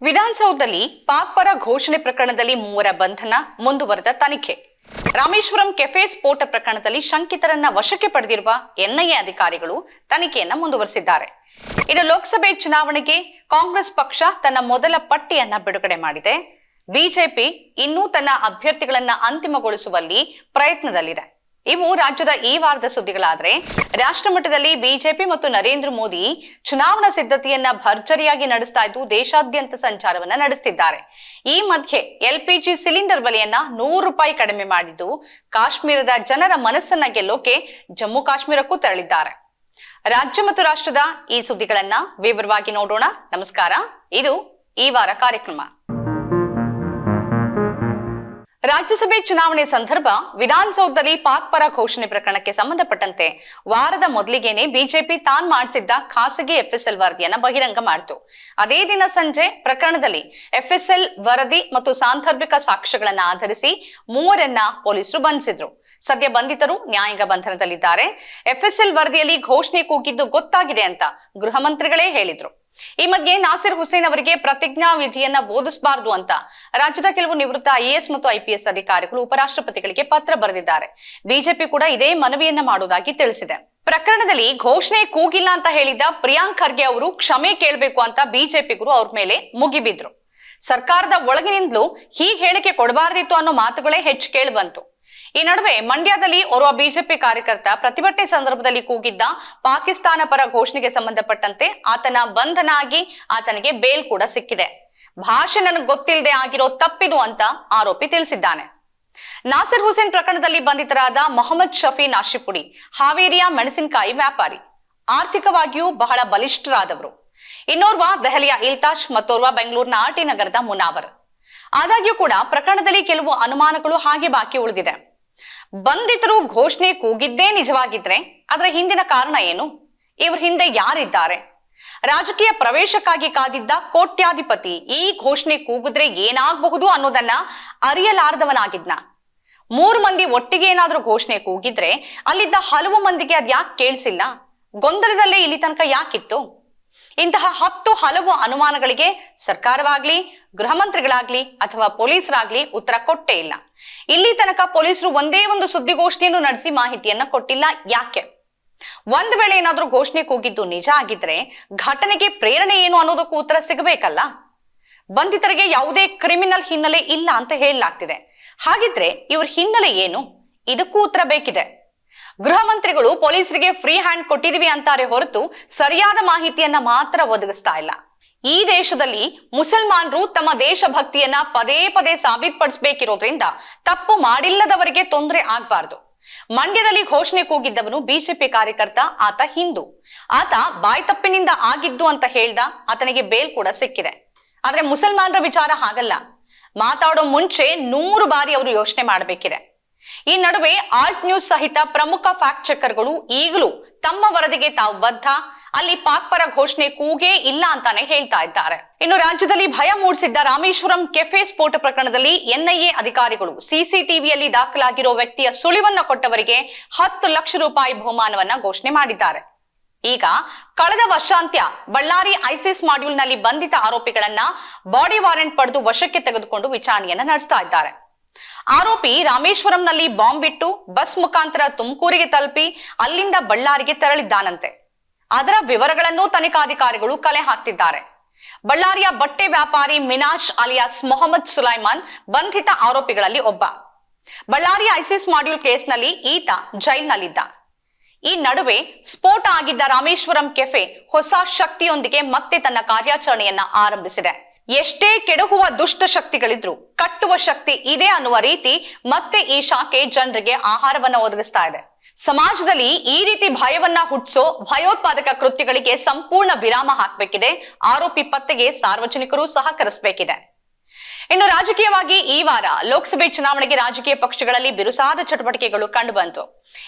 ವಿಧಾನಸೌಧದಲ್ಲಿ ಪಾಕ್ ಪರ ಘೋಷಣೆ ಪ್ರಕರಣದಲ್ಲಿ ಮೂವರ ಬಂಧನ ಮುಂದುವರೆದ ತನಿಖೆ. ರಾಮೇಶ್ವರಂ ಕೆಫೆ ಸ್ಫೋಟ ಪ್ರಕರಣದಲ್ಲಿ ಶಂಕಿತರನ್ನ ವಶಕ್ಕೆ ಪಡೆದಿರುವ ಎನ್ಐಎ ಅಧಿಕಾರಿಗಳು ತನಿಖೆಯನ್ನ ಮುಂದುವರೆಸಿದ್ದಾರೆ. ಇನ್ನು ಲೋಕಸಭೆ ಚುನಾವಣೆಗೆ ಕಾಂಗ್ರೆಸ್ ಪಕ್ಷ ತನ್ನ ಮೊದಲ ಪಟ್ಟಿಯನ್ನ ಬಿಡುಗಡೆ ಮಾಡಿದೆ. ಬಿಜೆಪಿ ಇನ್ನೂ ತನ್ನ ಅಭ್ಯರ್ಥಿಗಳನ್ನ ಅಂತಿಮಗೊಳಿಸುವಲ್ಲಿ ಪ್ರಯತ್ನದಲ್ಲಿದೆ. ಇವು ರಾಜ್ಯದ ಈ ವಾರದ ಸುದ್ದಿಗಳಾದ್ರೆ, ರಾಷ್ಟ್ರ ಮಟ್ಟದಲ್ಲಿ ಬಿಜೆಪಿ ಮತ್ತು ನರೇಂದ್ರ ಮೋದಿ ಚುನಾವಣಾ ಸಿದ್ಧತೆಯನ್ನ ಭರ್ಜರಿಯಾಗಿ ನಡೆಸ್ತಾ ಇದ್ದು, ದೇಶಾದ್ಯಂತ ಸಂಚಾರವನ್ನ ನಡೆಸುತ್ತಿದ್ದಾರೆ ಈ ಮಧ್ಯೆ ಎಲ್ಪಿಜಿ ಸಿಲಿಂಡರ್ ಬೆಲೆಯನ್ನ ನೂರು ರೂಪಾಯಿ ಕಡಿಮೆ ಮಾಡಿದ್ದು, ಕಾಶ್ಮೀರದ ಜನರ ಮನಸ್ಸನ್ನ ಗೆಲ್ಲೋಕೆ ಜಮ್ಮು ಕಾಶ್ಮೀರಕ್ಕೂ ತೆರಳಿದ್ದಾರೆ. ರಾಜ್ಯ ಮತ್ತು ರಾಷ್ಟ್ರದ ಈ ಸುದ್ದಿಗಳನ್ನ ವಿವರವಾಗಿ ನೋಡೋಣ. ನಮಸ್ಕಾರ. ಇದು ಈ ವಾರ ಕಾರ್ಯಕ್ರಮ. ರಾಜ್ಯಸಭೆ ಚುನಾವಣೆ ಸಂದರ್ಭ ವಿಧಾನಸೌಧದಲ್ಲಿ ಪಾಕ್ ಪರ ಘೋಷಣೆ ಪ್ರಕರಣಕ್ಕೆ ಸಂಬಂಧಪಟ್ಟಂತೆ ವಾರದ ಮೊದಲಿಗೆನೆ ಬಿಜೆಪಿ ತಾನ್ ಮಾಡಿಸಿದ್ದ ಖಾಸಗಿ ಎಫ್ಎಸ್ಎಲ್ ವರದಿಯನ್ನ ಬಹಿರಂಗ ಮಾಡಿತು. ಅದೇ ದಿನ ಸಂಜೆ ಪ್ರಕರಣದಲ್ಲಿ ಎಫ್ಎಸ್ಎಲ್ ವರದಿ ಮತ್ತು ಸಾಂದರ್ಭಿಕ ಸಾಕ್ಷ್ಯಗಳನ್ನ ಆಧರಿಸಿ ಮೂವರನ್ನ ಪೊಲೀಸರು ಬಂಧಿಸಿದ್ರು. ಸದ್ಯ ಬಂಧಿತರು ನ್ಯಾಯಾಂಗ ಬಂಧನದಲ್ಲಿದ್ದಾರೆ. ಎಫ್ಎಸ್ಎಲ್ ವರದಿಯಲ್ಲಿ ಘೋಷಣೆ ಕೂಗಿದ್ದು ಗೊತ್ತಾಗಿದೆ ಅಂತ ಗೃಹ ಮಂತ್ರಿಗಳೇ ಹೇಳಿದ್ರು. ಈ ಮಧ್ಯೆ ನಾಸಿರ್ ಹುಸೇನ್ ಅವರಿಗೆ ಪ್ರತಿಜ್ಞಾ ವಿಧಿಯನ್ನ ಬೋಧಿಸಬಾರದು ಅಂತ ರಾಜ್ಯದ ಕೆಲವು ನಿವೃತ್ತ ಐಎಎಸ್ ಮತ್ತು ಐಪಿಎಸ್ ಅಧಿಕಾರಿಗಳು ಉಪರಾಷ್ಟ್ರಪತಿಗಳಿಗೆ ಪತ್ರ ಬರೆದಿದ್ದಾರೆ. ಬಿಜೆಪಿ ಕೂಡ ಇದೇ ಮನವಿಯನ್ನ ಮಾಡುವುದಾಗಿ ತಿಳಿಸಿದೆ. ಪ್ರಕರಣದಲ್ಲಿ ಘೋಷಣೆ ಕೂಗಿಲ್ಲ ಅಂತ ಹೇಳಿದ್ದ ಪ್ರಿಯಾಂಕ್ ಖರ್ಗೆ ಅವರು ಕ್ಷಮೆ ಕೇಳಬೇಕು ಅಂತ ಬಿಜೆಪಿಗರು ಅವ್ರ ಮೇಲೆ ಮುಗಿಬಿದ್ರು. ಸರ್ಕಾರದ ಒಳಗಿನಿಂದಲೂ ಹೀಗೆ ಹೇಳಿಕೆ ಕೊಡಬಾರ್ದಿತ್ತು ಅನ್ನೋ ಮಾತುಗಳೇ ಹೆಚ್ಚು ಕೇಳಿ ಬಂತು. ಈ ನಡುವೆ ಮಂಡ್ಯದಲ್ಲಿ ಓರ್ವ ಬಿಜೆಪಿ ಕಾರ್ಯಕರ್ತ ಪ್ರತಿಭಟನೆ ಸಂದರ್ಭದಲ್ಲಿ ಕೂಗಿದ್ದ ಪಾಕಿಸ್ತಾನ ಪರ ಘೋಷಣೆಗೆ ಸಂಬಂಧಪಟ್ಟಂತೆ ಆತನ ಬಂಧನ ಆಗಿ ಆತನಿಗೆ ಬೇಲ್ ಕೂಡ ಸಿಕ್ಕಿದೆ. ಭಾಷೆ ನನಗೆ ಗೊತ್ತಿಲ್ಲದೆ ಆಗಿರೋ ತಪ್ಪಿದು ಅಂತ ಆರೋಪಿ ತಿಳಿಸಿದ್ದಾನೆ. ನಾಸಿರ್ ಹುಸೇನ್ ಪ್ರಕರಣದಲ್ಲಿ ಬಂಧಿತರಾದ ಮೊಹಮ್ಮದ್ ಶಫಿ ನಾಶಿಪುಡಿ, ಹಾವೇರಿಯ ಮೆಣಸಿನಕಾಯಿ ವ್ಯಾಪಾರಿ, ಆರ್ಥಿಕವಾಗಿಯೂ ಬಹಳ ಬಲಿಷ್ಠರಾದವರು. ಇನ್ನೋರ್ವ ದೆಹಲಿಯ ಇಲ್ತಾಜ್ ಮತ್ತೋರ್ವ ಬೆಂಗಳೂರಿನ ಆರ್ಟಿ ನಗರದ ಮುನಾವರ್. ಆದಾಗ್ಯೂ ಕೂಡ ಪ್ರಕರಣದಲ್ಲಿ ಕೆಲವು ಅನುಮಾನಗಳು ಹಾಗೆ ಬಾಕಿ ಉಳಿದಿದೆ. ಬಂಧಿತರು ಘೋಷಣೆ ಕೂಗಿದ್ದೇ ನಿಜವಾಗಿದ್ರೆ ಅದರ ಹಿಂದಿನ ಕಾರಣ ಏನು? ಇವ್ರ ಹಿಂದೆ ಯಾರಿದ್ದಾರೆ? ರಾಜಕೀಯ ಪ್ರವೇಶಕ್ಕಾಗಿ ಕಾದಿದ್ದ ಕೋಟ್ಯಾಧಿಪತಿ ಈ ಘೋಷಣೆ ಕೂಗಿದ್ರೆ ಏನಾಗಬಹುದು ಅನ್ನೋದನ್ನ ಅರಿಯಲಾರದವನಾಗಿದ್ನ. ಮೂರು ಮಂದಿ ಒಟ್ಟಿಗೆ ಏನಾದ್ರೂ ಘೋಷಣೆ ಕೂಗಿದ್ರೆ ಅಲ್ಲಿದ್ದ ಹಲವು ಮಂದಿಗೆ ಅದ್ ಯಾಕೆ ಕೇಳಿಸಿಲ್ಲ? ಗೊಂದಲದಲ್ಲೇ ಇಲ್ಲಿ ತನಕ ಯಾಕಿತ್ತು? ಇಂತಹ ಹತ್ತು ಹಲವು ಅನುಮಾನಗಳಿಗೆ ಸರ್ಕಾರವಾಗ್ಲಿ ಗೃಹ ಮಂತ್ರಿಗಳಾಗ್ಲಿ ಅಥವಾ ಪೊಲೀಸರಾಗ್ಲಿ ಉತ್ತರ ಕೊಟ್ಟೇ ಇಲ್ಲ. ಇಲ್ಲಿ ತನಕ ಪೊಲೀಸರು ಒಂದೇ ಒಂದು ಸುದ್ದಿಗೋಷ್ಠಿಯನ್ನು ನಡೆಸಿ ಮಾಹಿತಿಯನ್ನ ಕೊಟ್ಟಿಲ್ಲ. ಯಾಕೆ? ಒಂದ್ ವೇಳೆ ಏನಾದ್ರೂ ಘೋಷಣೆ ಕೂಗಿದ್ದು ನಿಜ ಆಗಿದ್ರೆ ಘಟನೆಗೆ ಪ್ರೇರಣೆ ಏನು ಅನ್ನೋದಕ್ಕೂ ಉತ್ತರ ಸಿಗಬೇಕಲ್ಲ? ಬಂಧಿತರಿಗೆ ಯಾವುದೇ ಕ್ರಿಮಿನಲ್ ಹಿನ್ನೆಲೆ ಇಲ್ಲ ಅಂತ ಹೇಳಲಾಗ್ತಿದೆ. ಹಾಗಿದ್ರೆ ಇವ್ರ ಹಿನ್ನೆಲೆ ಏನು? ಇದಕ್ಕೂ ಉತ್ತರ ಬೇಕಿದೆ. ಗೃಹ ಮಂತ್ರಿಗಳು ಪೊಲೀಸರಿಗೆ ಫ್ರೀ ಹ್ಯಾಂಡ್ ಕೊಟ್ಟಿದೀವಿ ಅಂತಾರೆ ಹೊರತು ಸರಿಯಾದ ಮಾಹಿತಿಯನ್ನ ಮಾತ್ರ ಒದಗಿಸ್ತಾ ಇಲ್ಲ. ಈ ದೇಶದಲ್ಲಿ ಮುಸಲ್ಮಾನರು ತಮ್ಮ ದೇಶಭಕ್ತಿಯನ್ನ ಪದೇ ಪದೇ ಸಾಬೀತುಪಡಿಸಬೇಕಿರೋದ್ರಿಂದ ತಪ್ಪು ಮಾಡಿಲ್ಲದವರಿಗೆ ತೊಂದರೆ ಆಗ್ಬಾರ್ದು. ಮಂಡ್ಯದಲ್ಲಿ ಘೋಷಣೆ ಕೂಗಿದ್ದವನು ಬಿಜೆಪಿ ಕಾರ್ಯಕರ್ತ, ಆತ ಹಿಂದೂ. ಆತ ಬಾಯ್ ತಪ್ಪಿನಿಂದ ಆಗಿದ್ದು ಅಂತ ಹೇಳ್ದ ಆತನಿಗೆ ಬೇಲ್ ಕೂಡ ಸಿಕ್ಕಿದೆ. ಆದ್ರೆ ಮುಸಲ್ಮಾನರ ವಿಚಾರ ಹಾಗಲ್ಲ. ಮಾತಾಡೋ ಮುಂಚೆ ನೂರು ಬಾರಿ ಅವರು ಯೋಚನೆ ಮಾಡಬೇಕಿದೆ. ಈ ನಡುವೆ ಆಲ್ಟ್ ನ್ಯೂಸ್ ಸಹಿತ ಪ್ರಮುಖ ಫ್ಯಾಕ್ಟ್ ಚೆಕರ್ಗಳು ಈಗಲೂ ತಮ್ಮ ವರದಿಗೆ ತಾವು ಬದ್ಧ. ಅಲ್ಲಿ ಪಾಕ್ ಪರ ಘೋಷಣೆ ಕೂಗೇ ಇಲ್ಲ ಅಂತಾನೆ ಹೇಳ್ತಾ ಇದ್ದಾರೆ. ಇನ್ನು ರಾಜ್ಯದಲ್ಲಿ ಭಯ ಮೂಡಿಸಿದ್ದ ರಾಮೇಶ್ವರಂ ಕೆಫೆ ಸ್ಫೋಟ ಪ್ರಕರಣದಲ್ಲಿ ಎನ್ಐಎ ಅಧಿಕಾರಿಗಳು ಸಿಸಿಟಿವಿಯಲ್ಲಿ ದಾಖಲಾಗಿರೋ ವ್ಯಕ್ತಿಯ ಸುಳಿವನ್ನ ಕೊಟ್ಟವರಿಗೆ ಹತ್ತು ಲಕ್ಷ ರೂಪಾಯಿ ಬಹುಮಾನವನ್ನ ಘೋಷಣೆ ಮಾಡಿದ್ದಾರೆ. ಈಗ ಕಳೆದ ವರ್ಷಾಂತ್ಯ ಬಳ್ಳಾರಿ ಐಸಿಸ್ ಮಾಡ್ಯೂಲ್ನಲ್ಲಿ ಬಂಧಿತ ಆರೋಪಿಗಳನ್ನ ಬಾಡಿ ವಾರೆಂಟ್ ಪಡೆದು ವಶಕ್ಕೆ ತೆಗೆದುಕೊಂಡು ವಿಚಾರಣೆಯನ್ನ ನಡೆಸ್ತಾ ಇದ್ದಾರೆ. ಆರೋಪಿ ರಾಮೇಶ್ವರಂನಲ್ಲಿ ಬಾಂಬ್ ಬಿಟ್ಟು ಬಸ್ ಮುಖಾಂತರ ತುಮಕೂರಿಗೆ ತಲುಪಿ ಅಲ್ಲಿಂದ ಬಳ್ಳಾರಿಗೆ ತೆರಳಿದ್ದಾನಂತೆ. ಅದರ ವಿವರಗಳನ್ನು ತನಿಖಾಧಿಕಾರಿಗಳು ಕಲೆ ಹಾಕ್ತಿದ್ದಾರೆ. ಬಳ್ಳಾರಿಯ ಬಟ್ಟೆ ವ್ಯಾಪಾರಿ ಮಿನಾಜ್ ಅಲಿಯಾಸ್ ಮೊಹಮ್ಮದ್ ಸುಲೈಮಾನ್ ಬಂಧಿತ ಆರೋಪಿಗಳಲ್ಲಿ ಒಬ್ಬ. ಬಳ್ಳಾರಿ ಐಸಿಸ್ ಮಾಡ್ಯೂಲ್ ಕೇಸ್ನಲ್ಲಿ ಈತ ಜೈಲ್ನಲ್ಲಿದ್ದ. ಈ ನಡುವೆ ಸ್ಫೋಟ ಆಗಿದ್ದ ರಾಮೇಶ್ವರಂ ಕೆಫೆ ಹೊಸ ಶಕ್ತಿಯೊಂದಿಗೆ ಮತ್ತೆ ತನ್ನ ಕಾರ್ಯಾಚರಣೆಯನ್ನ ಆರಂಭಿಸಿದೆ. ಎಷ್ಟೇ ಕೆಡಹುವ ದುಷ್ಟ ಶಕ್ತಿಗಳಿದ್ರು, ಕಟ್ಟುವ ಶಕ್ತಿ ಇದೆ ಅನ್ನುವ ರೀತಿ ಮತ್ತೆ ಈ ಶಾಖೆ ಜನರಿಗೆ ಆಹಾರವನ್ನ ಒದಗಿಸ್ತಾ ಇದೆ. ಸಮಾಜದಲ್ಲಿ ಈ ರೀತಿ ಭಯವನ್ನ ಹುಟ್ಟಿಸೋ ಭಯೋತ್ಪಾದಕ ಕೃತ್ಯಗಳಿಗೆ ಸಂಪೂರ್ಣ ವಿರಾಮ ಹಾಕಬೇಕಿದೆ. ಆರೋಪಿ ಪತ್ತೆಗೆ ಸಾರ್ವಜನಿಕರು ಸಹಕರಿಸಬೇಕಿದೆ. ಇನ್ನು ರಾಜಕೀಯವಾಗಿ ಈ ವಾರ ಲೋಕಸಭೆ ಚುನಾವಣೆಗೆ ರಾಜಕೀಯ ಪಕ್ಷಗಳಲ್ಲಿ ಬಿರುಸಾದ ಚಟುವಟಿಕೆಗಳು ಕಂಡುಬಂತು.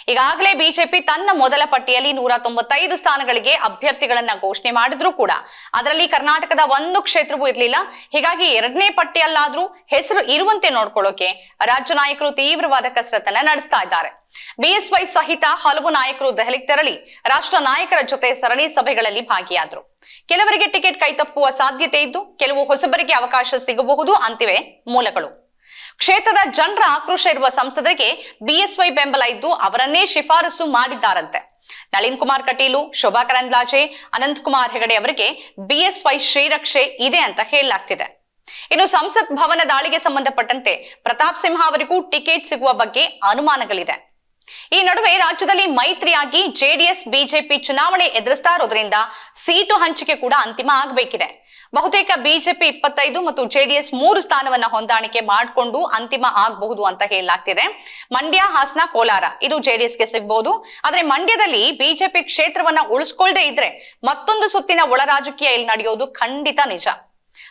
ಈಗಾಗಲೇ ಬಿಜೆಪಿ ತನ್ನ ಮೊದಲ ಪಟ್ಟಿಯಲ್ಲಿ ನೂರ ತೊಂಬತ್ತೈದು ಸ್ಥಾನಗಳಿಗೆ ಅಭ್ಯರ್ಥಿಗಳನ್ನ ಘೋಷಣೆ ಮಾಡಿದ್ರೂ ಕೂಡ ಅದರಲ್ಲಿ ಕರ್ನಾಟಕದ ಒಂದು ಕ್ಷೇತ್ರವೂ ಇರಲಿಲ್ಲ. ಹೀಗಾಗಿ ಎರಡನೇ ಪಟ್ಟಿಯಲ್ಲಾದ್ರೂ ಹೆಸರು ಇರುವಂತೆ ನೋಡ್ಕೊಳ್ಳೋಕೆ ರಾಜ್ಯ ನಾಯಕರು ತೀವ್ರವಾದ ಕಸರತ್ತನ್ನ ನಡೆಸ್ತಾ ಇದ್ದಾರೆ. ಬಿಎಸ್ವೈ ಸಹಿತ ಹಲವು ನಾಯಕರು ದೆಹಲಿಗೆ ತೆರಳಿ ರಾಷ್ಟ್ರ ನಾಯಕರ ಜೊತೆ ಸರಣಿ ಸಭೆಗಳಲ್ಲಿ ಭಾಗಿಯಾದರು. ಕೆಲವರಿಗೆ ಟಿಕೆಟ್ ಕೈತಪ್ಪುವ ಸಾಧ್ಯತೆ ಇದ್ದು, ಕೆಲವು ಹೊಸಬರಿಗೆ ಅವಕಾಶ ಸಿಗಬಹುದು ಅಂತಿವೆ ಮೂಲಗಳು. ಕ್ಷೇತ್ರದ ಜನರ ಆಕ್ರೋಶ ಇರುವ ಸಂಸದರಿಗೆ ಬಿಎಸ್ವೈ ಬೆಂಬಲ ಇದ್ದು, ಅವರನ್ನೇ ಶಿಫಾರಸು ಮಾಡಿದ್ದಾರಂತೆ. ನಳಿನ್ ಕುಮಾರ್ ಕಟೀಲು, ಶೋಭಾ ಕರಂದ್ಲಾಜೆ, ಅನಂತ್ ಕುಮಾರ್ ಹೆಗಡೆ ಅವರಿಗೆ ಬಿಎಸ್ವೈ ಶ್ರೀರಕ್ಷೆ ಇದೆ ಅಂತ ಹೇಳಲಾಗ್ತಿದೆ. ಇನ್ನು ಸಂಸತ್ ಭವನ ದಾಳಿಗೆ ಸಂಬಂಧಪಟ್ಟಂತೆ ಪ್ರತಾಪ್ ಸಿಂಹ ಅವರಿಗೂ ಟಿಕೆಟ್ ಸಿಗುವ ಬಗ್ಗೆ ಅನುಮಾನಗಳಿದೆ. ಈ ನಡುವೆ ರಾಜ್ಯದಲ್ಲಿ ಮೈತ್ರಿಯಾಗಿ ಜೆಡಿಎಸ್, ಬಿಜೆಪಿ ಚುನಾವಣೆ ಎದುರಿಸ್ತಾ ಇರೋದ್ರಿಂದ ಸೀಟು ಹಂಚಿಕೆ ಕೂಡ ಅಂತಿಮ ಆಗಬೇಕಿದೆ. ಬಹುತೇಕ ಬಿಜೆಪಿ ಇಪ್ಪತ್ತೈದು ಮತ್ತು ಜೆಡಿಎಸ್ ಮೂರು ಸ್ಥಾನವನ್ನ ಹೊಂದಾಣಿಕೆ ಮಾಡಿಕೊಂಡು ಅಂತಿಮ ಆಗಬಹುದು ಅಂತ ಹೇಳಲಾಗ್ತಿದೆ. ಮಂಡ್ಯ, ಹಾಸನ, ಕೋಲಾರ ಇದು ಜೆಡಿಎಸ್ಗೆ ಸಿಗಬಹುದು. ಆದ್ರೆ ಮಂಡ್ಯದಲ್ಲಿ ಬಿಜೆಪಿ ಕ್ಷೇತ್ರವನ್ನ ಉಳಿಸ್ಕೊಳ್ಳದೆ ಇದ್ರೆ ಮತ್ತೊಂದು ಸುತ್ತಿನ ಒಳ ರಾಜಕೀಯ ಇಲ್ಲಿ ನಡೆಯೋದು ಖಂಡಿತ ನಿಜ.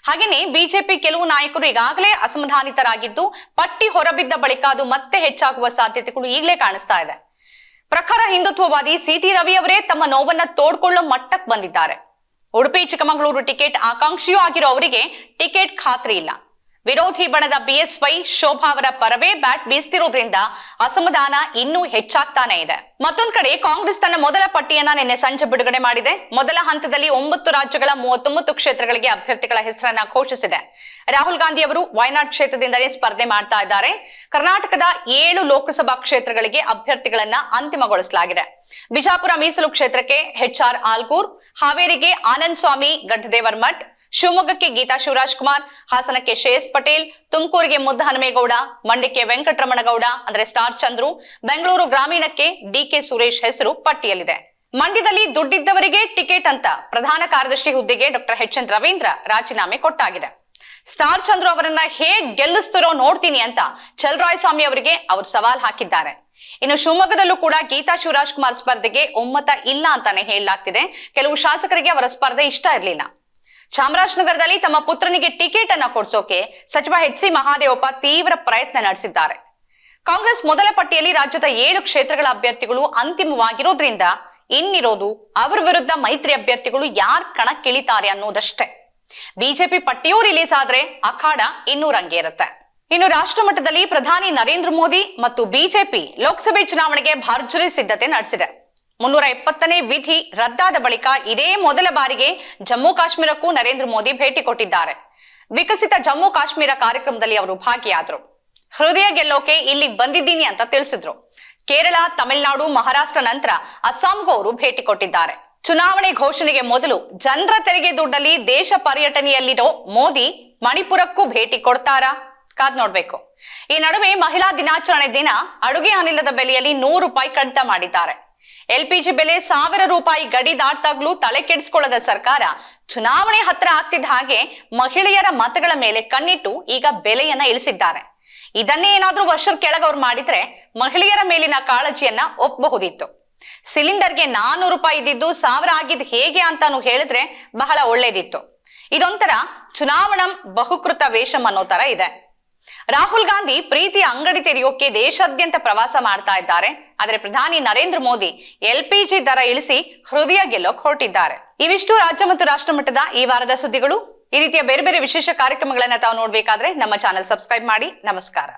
ಹಾಗೇನೆ ಬಿಜೆಪಿ ಕೆಲವು ನಾಯಕರು ಈಗಾಗಲೇ ಅಸಮಾಧಾನಿತರಾಗಿದ್ದು, ಪಟ್ಟಿ ಹೊರಬಿದ್ದ ಬಳಿಕ ಅದು ಮತ್ತೆ ಹೆಚ್ಚಾಗುವ ಸಾಧ್ಯತೆಗಳು ಈಗಲೇ ಕಾಣಿಸ್ತಾ ಇದೆ. ಪ್ರಖರ ಹಿಂದುತ್ವವಾದಿ ಸಿಟಿ ರವಿ ಅವರೇ ತಮ್ಮ ನೋವನ್ನ ತೋಡ್ಕೊಳ್ಳೋ ಮಟ್ಟಕ್ಕೆ ಬಂದಿದ್ದಾರೆ. ಉಡುಪಿ ಚಿಕ್ಕಮಗಳೂರು ಟಿಕೆಟ್ ಆಕಾಂಕ್ಷಿಯೂ ಆಗಿರೋ ಅವರಿಗೆ ಟಿಕೆಟ್ ಖಾತ್ರಿ ಇಲ್ಲ. ವಿರೋಧಿ ಬಣದ ಬಿಎಸ್ವೈ ಶೋಭಾ ಅವರ ಪರವೇ ಬ್ಯಾಟ್ ಬೀಸ್ತಿರೋದ್ರಿಂದ ಅಸಮಾಧಾನ ಇನ್ನೂ ಹೆಚ್ಚಾಗ್ತಾನೆ ಇದೆ. ಮತ್ತೊಂದು ಕಡೆ ಕಾಂಗ್ರೆಸ್ ತನ್ನ ಮೊದಲ ಪಟ್ಟಿಯನ್ನ ನಿನ್ನೆ ಸಂಜೆ ಬಿಡುಗಡೆ ಮಾಡಿದೆ. ಮೊದಲ ಹಂತದಲ್ಲಿ ಒಂಬತ್ತು ರಾಜ್ಯಗಳ ಮೂವತ್ತೊಂಬತ್ತು ಕ್ಷೇತ್ರಗಳಿಗೆ ಅಭ್ಯರ್ಥಿಗಳ ಹೆಸರನ್ನ ಘೋಷಿಸಿದೆ. ರಾಹುಲ್ ಗಾಂಧಿ ಅವರು ವಯನಾಡ್ ಕ್ಷೇತ್ರದಿಂದಲೇ ಸ್ಪರ್ಧೆ ಮಾಡ್ತಾ ಇದ್ದಾರೆ. ಕರ್ನಾಟಕದ ಏಳು ಲೋಕಸಭಾ ಕ್ಷೇತ್ರಗಳಿಗೆ ಅಭ್ಯರ್ಥಿಗಳನ್ನ ಅಂತಿಮಗೊಳಿಸಲಾಗಿದೆ. ಬಿಜಾಪುರ ಮೀಸಲು ಕ್ಷೇತ್ರಕ್ಕೆ ಎಚ್ಆರ್ ಆಲ್ಗೂರ್, ಹಾವೇರಿಗೆ ಆನಂದ್ ಸ್ವಾಮಿ ಗಡ್ಡದೇವರ್ ಮಠ್ ಶಿವಮೊಗ್ಗಕ್ಕೆ ಗೀತಾ ಶಿವರಾಜ್ ಕುಮಾರ್, ಹಾಸನಕ್ಕೆ ಶ್ರೇಯಸ್ ಪಟೇಲ್, ತುಮಕೂರಿಗೆ ಮುದ್ದ ಹನುಮೇಗೌಡ ಮಂಡ್ಯಕ್ಕೆ ವೆಂಕಟರಮಣಗೌಡ, ಅಂದ್ರೆ ಸ್ಟಾರ್ ಚಂದ್ರು, ಬೆಂಗಳೂರು ಗ್ರಾಮೀಣಕ್ಕೆ ಡಿಕೆ ಸುರೇಶ್ ಹೆಸರು ಪಟ್ಟಿಯಲ್ಲಿದೆ. ಮಂಡ್ಯದಲ್ಲಿ ದುಡ್ಡಿದ್ದವರಿಗೆ ಟಿಕೆಟ್ ಅಂತ ಪ್ರಧಾನ ಕಾರ್ಯದರ್ಶಿ ಹುದ್ದೆಗೆ ಡಾಕ್ಟರ್ ಎಚ್ ಎನ್ ರವೀಂದ್ರ ರಾಜೀನಾಮೆ ಕೊಟ್ಟಾಗಿದೆ. ಸ್ಟಾರ್ ಚಂದ್ರು ಅವರನ್ನ ಹೇಗ್ ಗೆಲ್ಲಿಸ್ತಿರೋ ನೋಡ್ತೀನಿ ಅಂತ ಚಲರಾಯ್ ಸ್ವಾಮಿ ಅವರಿಗೆ ಅವರು ಸವಾಲ್ ಹಾಕಿದ್ದಾರೆ. ಇನ್ನು ಶಿವಮೊಗ್ಗದಲ್ಲೂ ಕೂಡ ಗೀತಾ ಶಿವರಾಜ್ ಕುಮಾರ್ ಸ್ಪರ್ಧೆಗೆ ಒಮ್ಮತ ಇಲ್ಲ ಅಂತಾನೆ ಹೇಳಲಾಗ್ತಿದೆ. ಕೆಲವು ಶಾಸಕರಿಗೆ ಅವರ ಸ್ಪರ್ಧೆ ಇಷ್ಟ ಇರಲಿಲ್ಲ. ಚಾಮರಾಜನಗರದಲ್ಲಿ ತಮ್ಮ ಪುತ್ರನಿಗೆ ಟಿಕೆಟ್ ಅನ್ನ ಕೊಡ್ಸೋಕೆ ಸಚಿವ ಎಚ್ ಸಿ ಮಹಾದೇವಪ್ಪ ತೀವ್ರ ಪ್ರಯತ್ನ ನಡೆಸಿದ್ದಾರೆ. ಕಾಂಗ್ರೆಸ್ ಮೊದಲ ಪಟ್ಟಿಯಲ್ಲಿ ರಾಜ್ಯದ ಏಳು ಕ್ಷೇತ್ರಗಳ ಅಭ್ಯರ್ಥಿಗಳು ಅಂತಿಮವಾಗಿರೋದ್ರಿಂದ ಇನ್ನಿರೋದು ಅವರ ವಿರುದ್ಧ ಮೈತ್ರಿ ಅಭ್ಯರ್ಥಿಗಳು ಯಾರ್ ಕಣಕ್ಕಿಳಿತಾರೆ ಅನ್ನೋದಷ್ಟೇ. ಬಿಜೆಪಿ ಪಟ್ಟಿಯೂ ರಿಲೀಸ್ ಆದ್ರೆ ಅಖಾಡ ಇನ್ನೂ ರಂಗೇರುತ್ತೆ. ಇನ್ನು ರಾಷ್ಟ್ರ ಮಟ್ಟದಲ್ಲಿ ಪ್ರಧಾನಿ ನರೇಂದ್ರ ಮೋದಿ ಮತ್ತು ಬಿಜೆಪಿ ಲೋಕಸಭೆ ಚುನಾವಣೆಗೆ ಭರ್ಜರಿ ಸಿದ್ಧತೆ ನಡೆಸಿದೆ. ಮುನ್ನೂರ ಎಪ್ಪತ್ತನೇ ವಿಧಿ ರದ್ದಾದ ಬಳಿಕ ಇದೇ ಮೊದಲ ಬಾರಿಗೆ ಜಮ್ಮು ಕಾಶ್ಮೀರಕ್ಕೂ ನರೇಂದ್ರ ಮೋದಿ ಭೇಟಿ ಕೊಟ್ಟಿದ್ದಾರೆ. ವಿಕಸಿತ ಜಮ್ಮು ಕಾಶ್ಮೀರ ಕಾರ್ಯಕ್ರಮದಲ್ಲಿ ಅವರು ಭಾಗಿಯಾದರು. ಹೃದಯ ಗೆಲ್ಲೋಕೆ ಇಲ್ಲಿ ಬಂದಿದ್ದೀನಿ ಅಂತ ತಿಳಿಸಿದ್ರು. ಕೇರಳ, ತಮಿಳುನಾಡು, ಮಹಾರಾಷ್ಟ್ರ ನಂತರ ಅಸ್ಸಾಂಗೂ ಅವರು ಭೇಟಿ ಕೊಟ್ಟಿದ್ದಾರೆ. ಚುನಾವಣೆ ಘೋಷಣೆಗೆ ಮೊದಲು ಜನರ ತೆರಿಗೆ ದುಡ್ಡಲ್ಲಿ ದೇಶ ಪರ್ಯಟನೆಯಲ್ಲಿರೋ ಮೋದಿ ಮಣಿಪುರಕ್ಕೂ ಭೇಟಿ ಕೊಡ್ತಾರಾ? ಕಾದ್ ನೋಡ್ಬೇಕು. ಈ ನಡುವೆ ಮಹಿಳಾ ದಿನಾಚರಣೆ ದಿನ ಅಡುಗೆ ಅನಿಲದ ಬೆಲೆಯಲ್ಲಿ ನೂರು ರೂಪಾಯಿ ಕಡಿತ ಮಾಡಿದ್ದಾರೆ. ಎಲ್ಪಿಜಿ ಬೆಲೆ ಸಾವಿರ ರೂಪಾಯಿ ಗಡಿ ದಾಟ್ದಾಗ್ಲೂ ತಲೆ ಕೆಡಿಸ್ಕೊಳ್ಳದ ಸರ್ಕಾರ ಚುನಾವಣೆ ಹತ್ರ ಆಗ್ತಿದ್ದ ಹಾಗೆ ಮಹಿಳೆಯರ ಮತಗಳ ಮೇಲೆ ಕಣ್ಣಿಟ್ಟು ಈಗ ಬೆಲೆಯನ್ನ ಇಳಿಸಿದ್ದಾರೆ. ಇದನ್ನೇ ಏನಾದ್ರೂ ವರ್ಷದ ಕೆಳಗೆ ಅವ್ರು ಮಾಡಿದ್ರೆ ಮಹಿಳೆಯರ ಮೇಲಿನ ಕಾಳಜಿಯನ್ನ ಒಪ್ಪಬಹುದಿತ್ತು ಸಿಲಿಂಡರ್ಗೆ ನಾನೂರು ರೂಪಾಯಿ ಇದ್ದಿದ್ದು ಸಾವಿರ ಆಗಿದ್ದು ಹೇಗೆ ಅಂತಾನು ಹೇಳಿದ್ರೆ ಬಹಳ ಒಳ್ಳೇದಿತ್ತು. ಇದೊಂಥರ ಚುನಾವಣಾ ಬಹುಕೃತ ವೇಷಂ ಅನ್ನೋ ತರ ಇದೆ. ರಾಹುಲ್ ಗಾಂಧಿ ಪ್ರೀತಿ ಅಂಗಡಿ ತೆರೆಯೋಕೆ ದೇಶಾದ್ಯಂತ ಪ್ರವಾಸ ಮಾಡ್ತಾ ಇದ್ದಾರೆ. ಆದರೆ ಪ್ರಧಾನಿ ನರೇಂದ್ರ ಮೋದಿ ಎಲ್ಪಿಜಿ ದರ ಇಳಿಸಿ ಹೃದಯ ಗೆಲ್ಲೋಕ್ ಹೊರಟಿದ್ದಾರೆ. ಇವಿಷ್ಟು ರಾಜ್ಯ ಮತ್ತು ರಾಷ್ಟ್ರ ಮಟ್ಟದ ಈ ವಾರದ ಸುದ್ದಿಗಳು. ಈ ರೀತಿಯ ಬೇರೆ ಬೇರೆ ವಿಶೇಷ ಕಾರ್ಯಕ್ರಮಗಳನ್ನ ತಾವು ನೋಡ್ಬೇಕಾದ್ರೆ ನಮ್ಮ ಚಾನೆಲ್ ಸಬ್ಸ್ಕ್ರೈಬ್ ಮಾಡಿ. ನಮಸ್ಕಾರ.